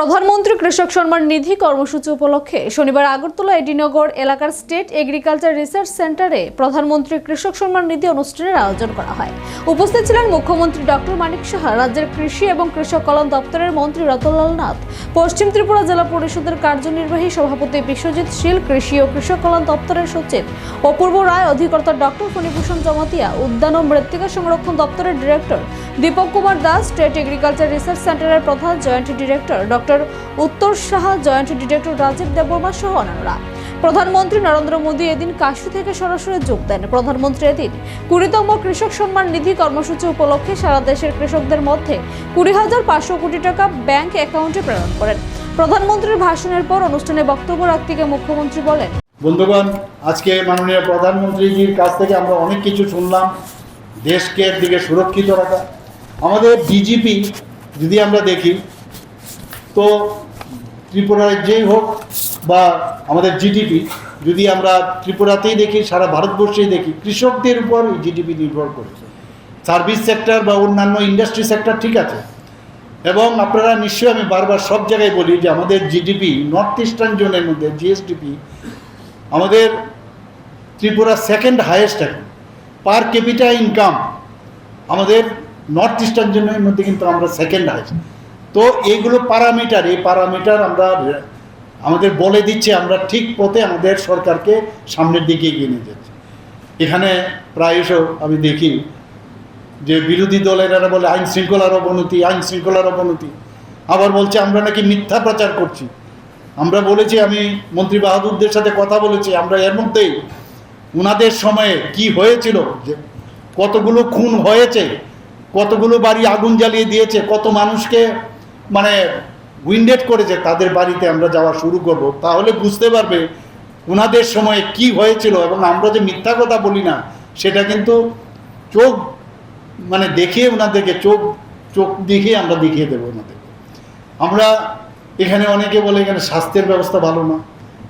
প্রধানমন্ত্রী কৃষক সম্মান নিধি কর্মসূচি উপলক্ষে শনিবার আগরতলা এডিনগর এলাকার স্টেট এগ্রিকালচার রিসার্চ সেন্টারে প্রধানমন্ত্রী কৃষক সম্মান নিধি অনুষ্ঠানের আয়োজন করা হয়। উপস্থিত ছিলেন মুখ্যমন্ত্রী ডক্টর মানিক সাহা, রাজ্যের কৃষি এবং কৃষক কল্যাণ দপ্তরের মন্ত্রী রতনলাল নাথ, পশ্চিম ত্রিপুরা জেলা পরিষদের কার্যনির্বাহী সভাপতি বিশ্বজিৎ শীল, কৃষি ও কৃষক কল্যাণ দপ্তরের সচিব অপূর্ব রায়, অধিকর্তা ডক্টর ফণিভূষণ জমাতিয়া, উদ্যান ও মৃত্তিকা সংরক্ষণ দপ্তরের director Dipak Kumar Das state agriculture research সেন্টারের প্রধান joint director doctor Uttar Saha joint director Rajib Debbarma সহ অন্যান্যরা প্রধানমন্ত্রী নরেন্দ্র মোদী এদিন কাশী থেকে সরাসরি যোগ দেন। প্রধানমন্ত্রী এদিন কুড়িতম কৃষক সম্মান নিধি কর্মসূচি উপলক্ষে সারা দেশের কৃষকদের মধ্যে কুড়ি হাজার পাঁচশো কোটি টাকা ব্যাংক অ্যাকাউন্টে প্রেরণ করেন। প্রধানমন্ত্রীর ভাষণের পর অনুষ্ঠানে বক্তব্য রাখতে মুখ্যমন্ত্রী বলেন, বন্ধুগণ, আজকে মাননীয় প্রধানমন্ত্রীজির কাছ থেকে আমরা অনেক কিছু শুনলাম। দেশকে দিকে সুরক্ষিত রাখা আমাদের ডিজিপি যদি আমরা দেখি, তো ত্রিপুরার যেই হোক বা আমাদের জিডিপি যদি আমরা ত্রিপুরাতেই দেখি, সারা ভারতবর্ষেই দেখি, কৃষকদের উপর জিডিপি নির্ভর করেছে সার্ভিস সেক্টর বা অন্যান্য ইন্ডাস্ট্রি সেক্টর ঠিক আছে। এবং আপনারা নিশ্চয়ই আমি বারবার সব জায়গায় বলি যে আমাদের জিডিপি নর্থ ইস্টার্ন জোনের মধ্যে জিএসডিপি আমাদের ত্রিপুরা সেকেন্ড হায়েস্ট এখন। পার ক্যাপিটা ইনকাম আমাদের নর্থ ইস্টার্ন জোনের মধ্যে কিন্তু আমরা সেকেন্ড হাইয়েস্ট তো এইগুলো প্যারামিটার এই প্যারামিটার আমরা, আমাদের বলে দিচ্ছে, আমরা ঠিক পথে আমাদের সরকারকে সামনের দিকে এগিয়ে নিয়ে যাচ্ছি। এখানে প্রায়শ আমি দেখি যে বিরোধী দলের এরা বলে আইন শৃঙ্খলার অবনতি, আইন শৃঙ্খলার অবনতি। আবার বলছে, আমরা নাকি মিথ্যা প্রচার করছি। আমরা বলেছি, আমি মন্ত্রী বাহাদুরদের সাথে কথা বলেছি, আমরা এর মধ্যেই। উনাদের সময়ে কি হয়েছিল? যে কতগুলো খুন হয়েছে? কতগুলো বাড়ি আগুন জ্বালিয়ে দিয়েছে, কত মানুষকে মানে উইন্ডেড করেছে, তাদের বাড়িতে আমরা যাওয়া শুরু করব। তাহলে বুঝতে পারবে ওনাদের সময়ে কি হয়েছিল এবং আমরা যে মিথ্যা কথা বলি না, সেটা কিন্তু চোখ মানে দেখিয়ে ওনাদেরকে চোখ চোখ দেখিয়ে আমরা দেখিয়ে দেবো ওনাদেরকে আমরা এখানে অনেকে বলে এখানে স্বাস্থ্যের ব্যবস্থা ভালো না।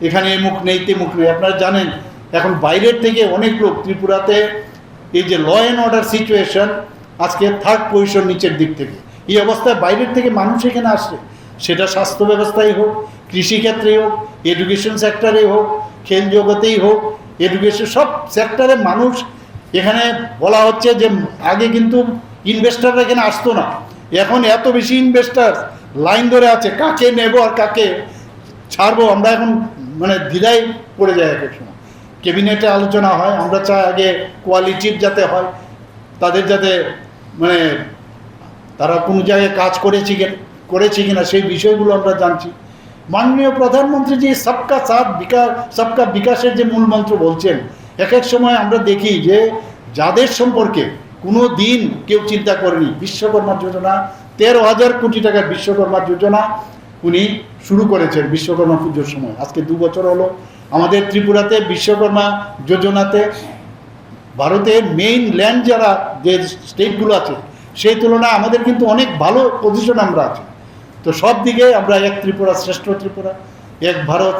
এখানে এ মুখ নেই, তে মুখ নেই। আপনারা জানেন, এখন বাইরের থেকে অনেক লোক ত্রিপুরাতে এই যে ল অ্যান্ড অর্ডার সিচুয়েশন আজকে থার্ড পজিশন নিচের দিক থেকে। এই অবস্থায় বাইরের থেকে মানুষ এখানে আসে। সেটা স্বাস্থ্য ব্যবস্থাই হোক কৃষিক্ষেত্রেই হোক এডুকেশন সেক্টরে হোক, খেল জগতেই হোক এডুকেশন সব সেক্টরে মানুষ এখানে বলা হচ্ছে যে আগে কিন্তু ইনভেস্টাররা এখানে আসতো না। এখন এত বেশি ইনভেস্টার লাইন ধরে আছে, কাকে নেব আর কাকে ছাড়বো, আমরা এখন মানে দ্বিধায় পড়ে এক এক সময়। ক্যাবিনেটে আলোচনা হয়, আমরা চাই আগে কোয়ালিটির যাতে হয়, তাদের যাতে মানে তারা কোনো জায়গায় কাজ করেছে কি করেছে কিনা সেই বিষয়গুলো আমরা জানছি। মাননীয় প্রধানমন্ত্রী যে সবকা সাথ বিকাশ সবকা বিকাশের যে মূল মন্ত্র বলছেন, এক এক সময় আমরা দেখি যে যাদের সম্পর্কে কোনো দিন কেউ চিন্তা করেনি, বিশ্বকর্মা যোজনা, তেরো হাজার কোটি টাকার বিশ্বকর্মা যোজনা উনি শুরু করেছেন বিশ্বকর্মা পুজোর সময়। আজকে দু বছর হলো। আমাদের ত্রিপুরাতে বিশ্বকর্মা যোজনাতে ভারতের মেইন ল্যান্ড যারা যে স্টেটগুলো আছে, সেই তুলনায় আমাদের কিন্তু অনেক ভালো পজিশন আমরা আছি। তো সব দিকে আমরা এক ত্রিপুরা শ্রেষ্ঠ ত্রিপুরা, এক ভারত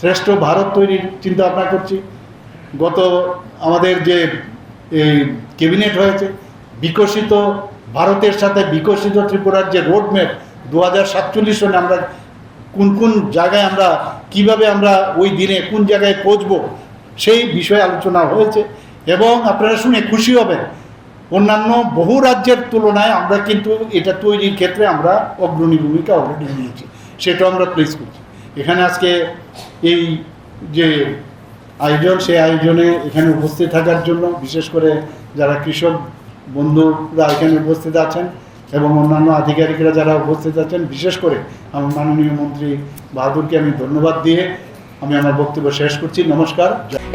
শ্রেষ্ঠ ভারত তৈরির চিন্তা ভাবনা করছি। গত আমাদের যে এই ক্যাবিনেট হয়েছে, বিকশিত ভারতের সাথে বিকশিত ত্রিপুরার যে রোডম্যাপ দু হাজার সাতচল্লিশ সনে আমরা কোন কোন জায়গায় আমরা কীভাবে আমরা ওই দিনে কোন জায়গায় পৌঁছবো, সেই বিষয়ে আলোচনা হয়েছে। এবং আপনারা শুনে খুশি হবেন। অন্যান্য বহু রাজ্যের তুলনায় আমরা কিন্তু এটা তৈরির ক্ষেত্রে আমরা অগ্রণী ভূমিকা অলরেডি নিয়েছি। সেটাও আমরা প্লেস করছি। এখানে আজকে এই যে আয়োজন, সেই আয়োজনে এখানে উপস্থিত থাকার জন্য বিশেষ করে যারা কৃষক বন্ধুরা এখানে উপস্থিত আছেন এবং অন্যান্য আধিকারিকরা যারা উপস্থিত আছেন, বিশেষ করে আমার মাননীয় মন্ত্রী বাহাদুরকে আমি ধন্যবাদ দিয়ে আমি আমার বক্তব্য শেষ করছি, নমস্কার।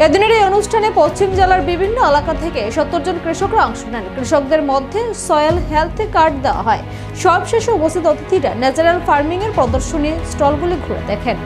এদিনের এই অনুষ্ঠানে পশ্চিম জেলার বিভিন্ন এলাকা থেকে সত্তর জন কৃষকরা অংশ নেন। কৃষকদের মধ্যে সয়েল হেলথ কার্ড দেওয়া হয়। সবশেষে উপস্থিত অতিথিরা ন্যাচারাল ফার্মিং এর প্রদর্শনী স্টলগুলি ঘুরে দেখেন।